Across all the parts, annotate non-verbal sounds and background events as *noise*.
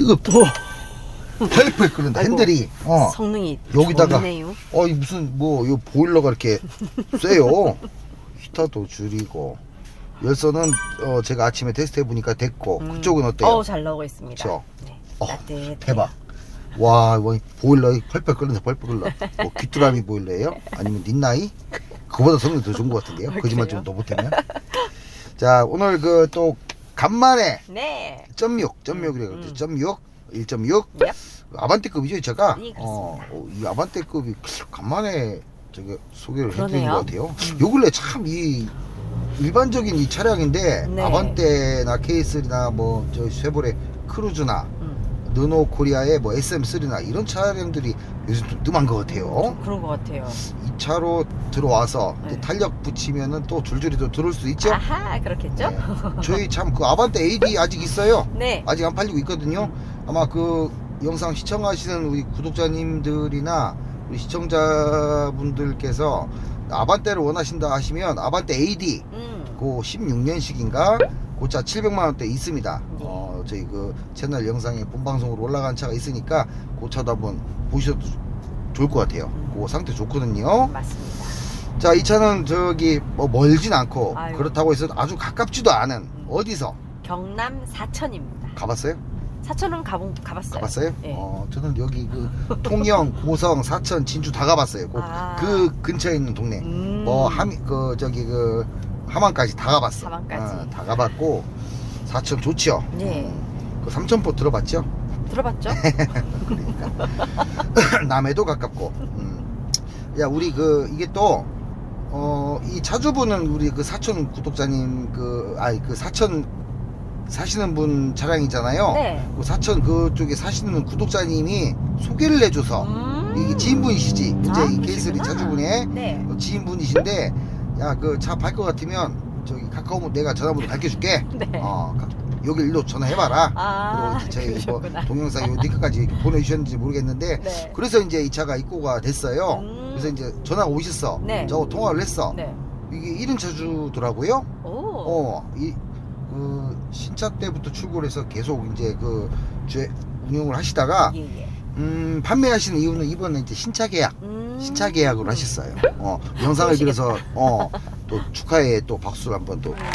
뜨겁다. 펄펄 끓는다. 아이고, 핸들이 어. 성능이 여기다가 좋네요. 어, 이 무슨 뭐, 이 보일러가 이렇게 세요. 히터도 줄이고 열선은 어, 제가 아침에 테스트 해 보니까 됐고 음. 그쪽은 어때요? 어우, 잘 나오고 있습니다. 그쵸? 네. 어, 따뜻해. 대박. 와, 뭐, 보일러 펄펄 끓는다, 펄펄 끓는다. 뭐 귀뚜라미 보일러예요? 아니면 닌나이? 그거보다 성능 더 좋은 것 같은데요? 아, 거짓말? 좀 더 못하면. 자, 오늘 그 또 간만에 네. 점육, 점육이래 음, 그러죠. 점육, 1.6. 얍. 아반떼급이죠, 제가. 네, 그렇습니다. 어, 어, 이 아반떼급이 간만에 저기 소개를 해드린 그러네요. 것 같아요. 음. 요 근래 참 이 일반적인 이 차량인데 네. 아반떼나 K3나 뭐 저 쉐보레 크루즈나 음, 르노 코리아의 뭐 SM3나 이런 차량들이 요즘 좀 뜸한 것 같아요. 좀 그런 것 같아요. 이 차로 들어와서 네. 탄력 붙이면은 또 줄줄이 또 들어올 수 있죠. 아하, 그렇겠죠? 네. 저희 참 그 아반떼 AD 아직 있어요. 네. 아직 안 팔리고 있거든요. 아마 그 영상 시청하시는 우리 구독자님들이나 우리 시청자분들께서 아반떼를 원하신다 하시면 아반떼 AD 음, 그 16년식인가 고차 700만 원대 있습니다. 네. 어 저희 그 채널 영상에 본방송으로 올라간 차가 있으니까 그 차도 한번 보셔도 좋을 것 같아요. 음. 그 상태 좋거든요. 맞습니다. 자 이 차는 저기 뭐 멀진 않고 아유. 그렇다고 해서 아주 가깝지도 않은 어디서 경남 사천입니다. 가봤어요? 사천은 가본, 가봤어요. 가봤어요? 네. 어, 저는 여기 그 통영, *laughs* 고성, 사천, 진주 다 가봤어요. 그, 아. 그 근처에 있는 동네. 음. 뭐 함, 그 저기 그 함안까지 다 가봤어. 함안까지. 어, 다 가봤고 사천 좋죠. 네. 어, 그 삼천포 들어봤죠? 들어봤죠? *laughs* *laughs* 남해도 가깝고. 음. 야 우리 그 이게 또. 어, 이 차주분은 우리 그 사천 구독자님 그, 아니 그 사천 사시는 분 차량이잖아요. 네. 그 사천 그쪽에 사시는 구독자님이 소개를 해줘서 음. 이게 지인분이시지 이제 아, 이 케이스리. 차주분의 네. 어, 지인분이신데 야 그 차 팔 것 같으면 저기 카카오문 내가 전화번호 밝혀줄게 *laughs* 네. 어 가- 여기 일로 전화해봐라 아, 그리고 이제 저희 뭐 그러셨구나. 동영상 요 링크까지 이렇게 보내주셨는지 모르겠는데 네. 그래서 이제 이 차가 입고가 됐어요 음. 그래서 이제 전화 가 오셨어 네. 저 통화를 했어 네. 이게 1인 차주더라고요 오. 어, 이, 그, 신차 때부터 출고를 해서 계속 이제 그, 제, 운영을 하시다가, 예, 예. 음, 판매하시는 이유는 이번에 이제 신차 계약, 음. 신차 계약으로 하셨어요. 어, 영상을. 빌어서, 어, 또 축하에 또 박수를 한번 또. 신차는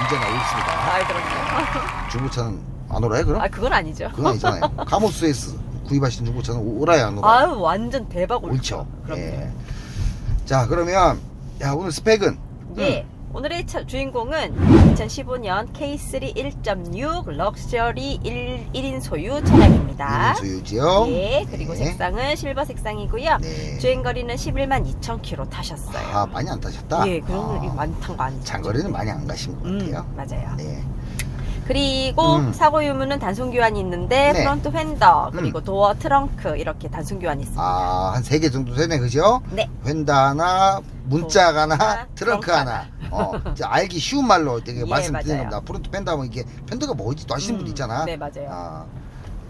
언제나 올 있습니다. 아, 그럼요. 중고차는 안 오라요, 그럼? 아, 그건 아니죠. 그건 아니잖아요. 카모스에서 구입하신 중고차는 오- 오라요, 안 오라요? 아유, 완전 대박 옳죠. 옳죠. 그럼요. 예. 자, 그러면, 야, 오늘 스펙은? 예. 오늘의 차- 주인공은 2015년 K3 1.6 럭셔리 1, 1인 소유 차량입니다. 음, 소유지요? 예, 그리고 네. 색상은 실버 색상이고요. 네. 주행거리는 11만 2천 킬로 타셨어요. 아, 많이 안 타셨다? 예, 그런 거 아, 탄거 아니죠? 장거리는 많이 안 가신 것 음, 같아요. 맞아요. 네. 그리고 음. 사고 유무는 단순 교환이 있는데 네. 프론트 펜더 음. 그리고 도어 트렁크 이렇게 단순 교환이 있습니다. 아, 한 세 개 정도 되네, 그죠? 네. 휀다 하나, 문짝 하나, 하나, 트렁크 트렁크 하나. 어, 이제 알기 쉬운 말로 되게 예, 말씀드리는 맞아요. 겁니다. 프론트 펜더 하면 이게 펜더가 뭐지? 또 하시는 분 음, 있잖아. 네, 맞아요. 아,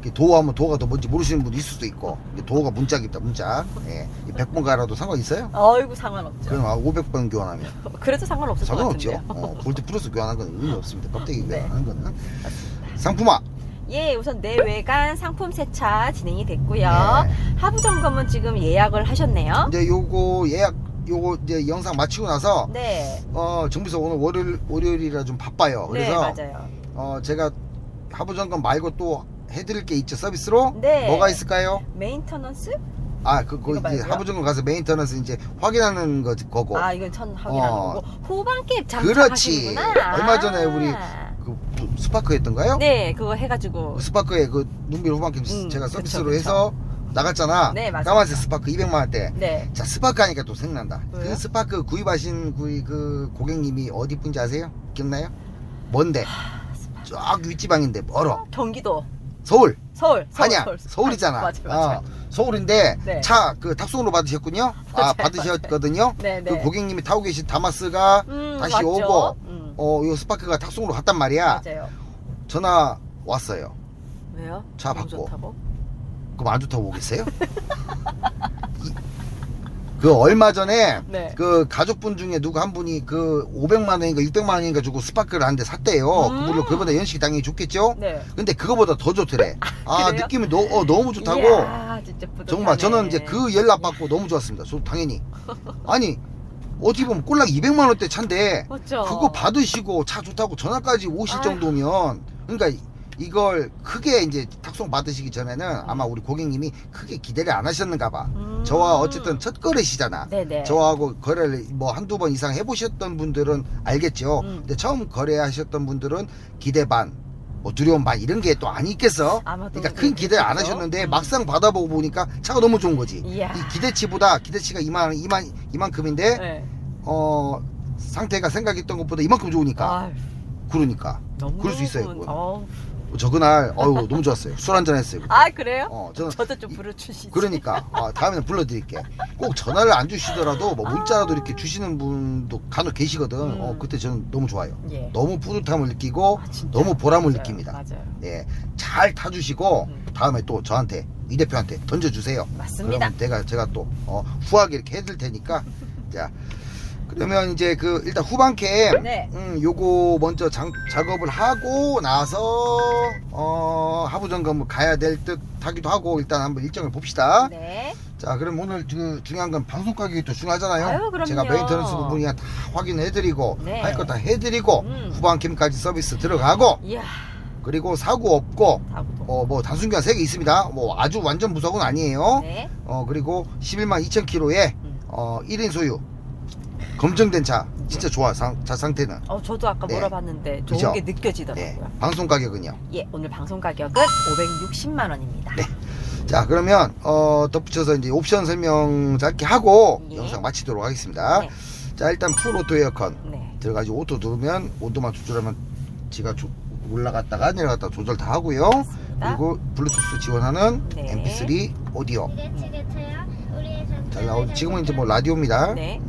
이게 도어 하면 도어가 더 뭔지 모르시는 분도 있을 수도 있고. 이게 도어가 문짝이다, 문짝. 예. 100번 갈아도 상관 있어요? 어이구 상관없죠. 그럼 아, 500번 교환하면. *laughs* 그래도 상관없을 것 상관없죠. 같은데요. 어, 볼트 플러스 교환하는 건 의미 없습니다. 껍데기 네. 교환하는 거는. 상품화. 예, 우선 내외관 상품 세차 진행이 됐고요. 네. 하부 점검은 지금 예약을 하셨네요. 이제 요거 예약 요거 이제 영상 마치고 나서 네. 어 정비서 오늘 월요일 월요일이라 좀 바빠요. 네, 그래서 맞아요. 어 제가 하부 점검 말고 또 해드릴 게 있죠 서비스로 네. 뭐가 있을까요? 메인터넌스? 아그 이거 그 이제 말고요? 하부 점검 가서 메인터넌스 이제 확인하는 거 거고 아, 이건 천 확인하는 어. 거고. 후반기 그렇지. 장착하시는구나. 얼마 전에 우리 아. 그 스파크 했던가요? 네, 그거 해가지고. 그 스파크에 그 눈빌 후반캠 음, 제가 그쵸, 서비스로 그쵸. 해서 나갔잖아. 네, 맞아요. 까만색 스파크 200만 원대. 네. 자 스파크 하니까 또 생각난다. 왜요? 그 스파크 구입하신 그, 그 고객님이 어디 분인지 아세요? 기억나요? 뭔데? 쫙 윗지방인데 멀어. 경기도. 서울, 서울. 서울 한양, 서울, 서울 이잖아. 맞아, 맞아. 어, 서울인데 네. 차그 탁송으로 받으셨군요. *laughs* 맞아요, 아 받으셨거든요. 네, 네. 그 고객님이 타고 계신 다마스가 음, 다시 맞죠? 오고 음, 어요 스파크가 탁송으로 갔단 말이야. 맞아요. 전화 왔어요. 왜요? 차 너무 받고. 좋다고? 그럼 안 좋다고 오겠어요? 이, *laughs* 그 얼마 전에 네. 그 가족분 중에 누구 한 분이 그 500만 원인가 600만 원인가 주고 스파크를 한 대 샀대요. 음. 그걸로 그보다 연식이 당연히 좋겠죠? 네. 근데 그거보다 더 좋더래. *laughs* 아, 그래요? 느낌이 너, 어, 너무 좋다고. 이야, 진짜 뿌듯하네. 정말 저는 이제 그 연락 받고 너무 좋았습니다. 저 당연히. *laughs* 아니, 어떻게 보면 꼴랑 200만 원대 차인데 맞죠? 그거 받으시고 차 좋다고 전화까지 오실 아유. 정도면 그러니까 이걸 크게 이제 탁송 받으시기 전에는 아마 우리 고객님이 크게 기대를 안 하셨는가 봐. 음. 저와 어쨌든 첫 거래시잖아. 네네. 저하고 거래를 뭐 한두 번 이상 해보셨던 분들은 알겠죠. 음. 근데 처음 거래하셨던 분들은 기대 반, 뭐 두려움 반 이런 게또 아니겠어? 아마도 그러니까 큰 기대 안 그렇겠죠? 하셨는데 음. 막상 받아보고 보니까 차가 너무 좋은 거지. 이야. 이 기대치보다 기대치가 이만 이만 이만큼인데 네. 어 상태가 생각했던 것보다 이만큼 좋으니까 아유, 그러니까 너무 그럴 수 있어요, 그건. 어우. 저 그날 어우 너무 좋았어요. 술 한잔 했어요. 그때. 아 그래요? 어 저는 저도 좀 부르주시지. 그러니까 아, 다음에는 불러드릴게. 꼭 전화를 안 주시더라도 뭐 문자라도 이렇게 주시는 분도 간혹 계시거든. 음. 어 그때 저는 너무 좋아요. 예. 너무 뿌듯함을 느끼고 아? 너무 보람을 맞아요. 느낍니다. 맞아요. 예, 잘 타주시고 음. 다음에 또 저한테 이 대표한테 던져주세요. 맞습니다. 그러면 제가 제가 또 어, 후하게 이렇게 해드릴 테니까 *laughs* 자 그러면 이제 그 일단 후반캠 네. 음 요거 먼저 장, 작업을 하고 나서 어 하부 점검을 가야 될 듯 하기도 하고 일단 한번 일정을 봅시다. 네. 자 그럼 오늘 그 중요한 건 방송 가격이 또 중요하잖아요. 아유, 그럼요. 제가 메인터넌스 부분이야 다 확인해드리고 네. 할 거 다 해드리고 음. 후반캠까지 서비스 들어가고 이야. 그리고 사고 없고 다음부터. 어뭐 단순기간 3개 있습니다. 뭐 아주 완전 무석은 아니에요. 네. 어 그리고 11만 2천 킬로에 음. 어 1인 소유 검증된 차 진짜 좋아 상, 차 상태는 어 저도 아까 네. 물어봤는데 좋은 그죠? 게 네 느껴지더라고요. 방송 가격은요. 예, 오늘 방송 가격은 560만 원입니다. 네. 자 그러면 어 덧붙여서 이제 옵션 설명 짧게 하고 예. 영상 마치도록 하겠습니다. 네. 자 일단 풀 오토 에어컨 네. 들어가지고 오토 누르면 온도만 조절하면 지가 조- 올라갔다가 내려갔다 조절 다 하고요. 맞습니다. 그리고 블루투스 지원하는 네. MP3 오디오 기대치겠어요? 우리의 잘 나오 지금은 이제 뭐 라디오입니다. 네.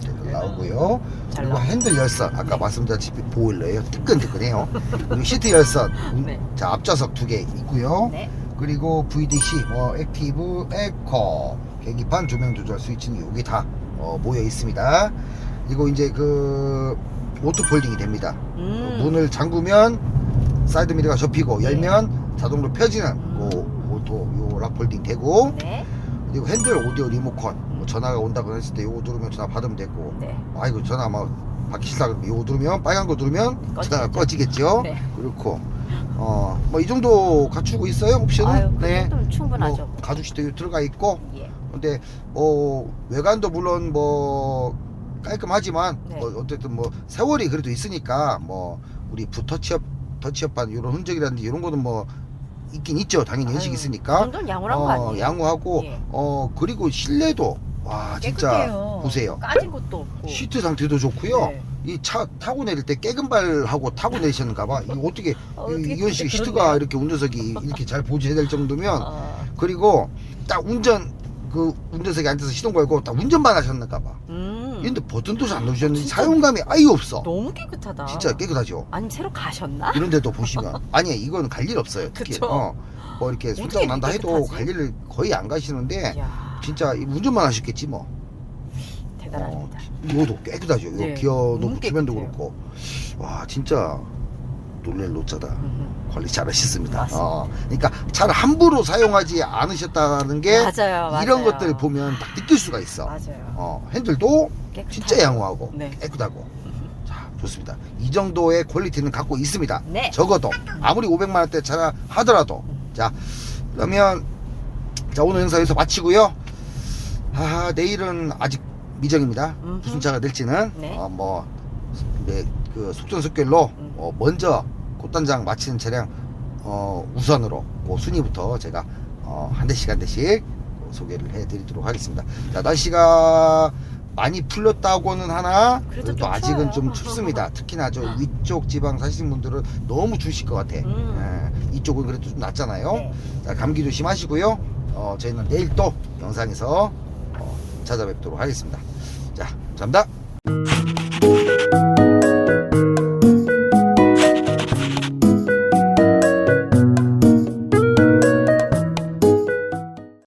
잘 나오고요. 잘 그리고. 핸들 열선 아까 말씀드렸다시피 보일러예요. 뜨끈뜨끈해요. 그리고 시트 열선 운- 네. 자 앞좌석 두 개 있고요. 네. 그리고 VDC 뭐 액티브 에코 계기판 조명 조절 스위치는 여기 다 어, 모여 있습니다. 그리고 이제 그 오토 폴딩이 됩니다. 음. 문을 잠그면 사이드 미러가 접히고 네. 열면 자동으로 펴지는 음. 그 오토 요 락 폴딩 되고 네. 그리고 핸들 오디오 리모컨 뭐 전화가 온다고 했을 때 요거 누르면 전화 받으면 되고 네. 아이고 전화 막 받기 싫다 그러면 요거 누르면 빨간 거 누르면 꺼지겠죠. 전화가 꺼지겠죠 네. 그렇고 어 뭐 이 정도 갖추고 있어요 옵션은 아유, 그 정도면 충분하죠. 뭐 가죽 시트 들어가 있고 예. 근데 뭐 외관도 물론 뭐 깔끔하지만 네. 뭐 어쨌든 뭐 세월이 그래도 있으니까 뭐 우리 부터치업 터치업한 이런 흔적이라든지 이런 거는 뭐 있긴 있죠 당연히 그 있으니까 정도는 양호한 거 어, 아니에요? 양호하고 예. 어 그리고 실내도 와 진짜 깨끗해요. 보세요 까진 것도 없고. 시트 상태도 좋고요 네. 이 차 타고 내릴 때 깨금 발하고 타고 내리셨는가 봐 어떻게 어, 이- 어떻게 이현 씨 그렇게 시트가 그러네요. 이렇게 운전석이 이렇게 잘 보조해야 될 정도면 어, 그리고 딱 운전 그 운전석에 앉아서 시동 걸고 딱 운전만 하셨는가 봐. 음. 근데 버튼도 잘 안 누르셨는데 진짜 사용감이 아예 없어. 너무 깨끗하다. 진짜 깨끗하죠. 아니 새로 가셨나? 이런 데도 보시면 *laughs* 아니 이건 갈 일 없어요. 특히 그쵸. 어, 뭐 이렇게 어떻게 술장 난다 해도 깨끗하지? 갈 일을 거의 안 가시는데 이야, 진짜 이 운전만 하셨겠지 뭐. 대단합니다. 이거도 깨끗하죠. 이 네, 기어 너무 깨끗해요. 그렇고 와 진짜 놀랄 노자다. 음, 관리 잘하셨습니다. 맞습니다. 어, 그러니까 차를 함부로 사용하지 않으셨다는 게 맞아요, 맞아요. 이런 것들 보면 딱 느낄 수가 있어. 맞아요. 어, 핸들도 깨끗하고. 진짜 양호하고 네. 깨끗하고 자 좋습니다 이 정도의 퀄리티는 갖고 있습니다 네. 적어도 아무리 500만 원대 차라 하더라도 자 그러면 자 오늘 영상 여기서 마치고요 아 내일은 아직 미정입니다 음흠. 무슨 차가 될지는 네. 어, 뭐 네, 그 속전속결로 음. 어, 먼저 꽃단장 마치는 차량 어, 우선으로 그 순위부터 제가 어, 한 대씩 한 대씩 소개를 해드리도록 하겠습니다. 자, 날씨가 많이 풀렸다고는 하나 그래도 좀 아직은 추워요. 좀 *laughs* 춥습니다. 특히나 저 위쪽 지방 사시는 분들은 너무 추우실 것 같아. 음. 예, 이쪽은 그래도 좀 낫잖아요. 네. 자, 감기 조심하시고요. 어, 저희는 내일 또 영상에서 어, 찾아뵙도록 하겠습니다. 자, 감사합니다.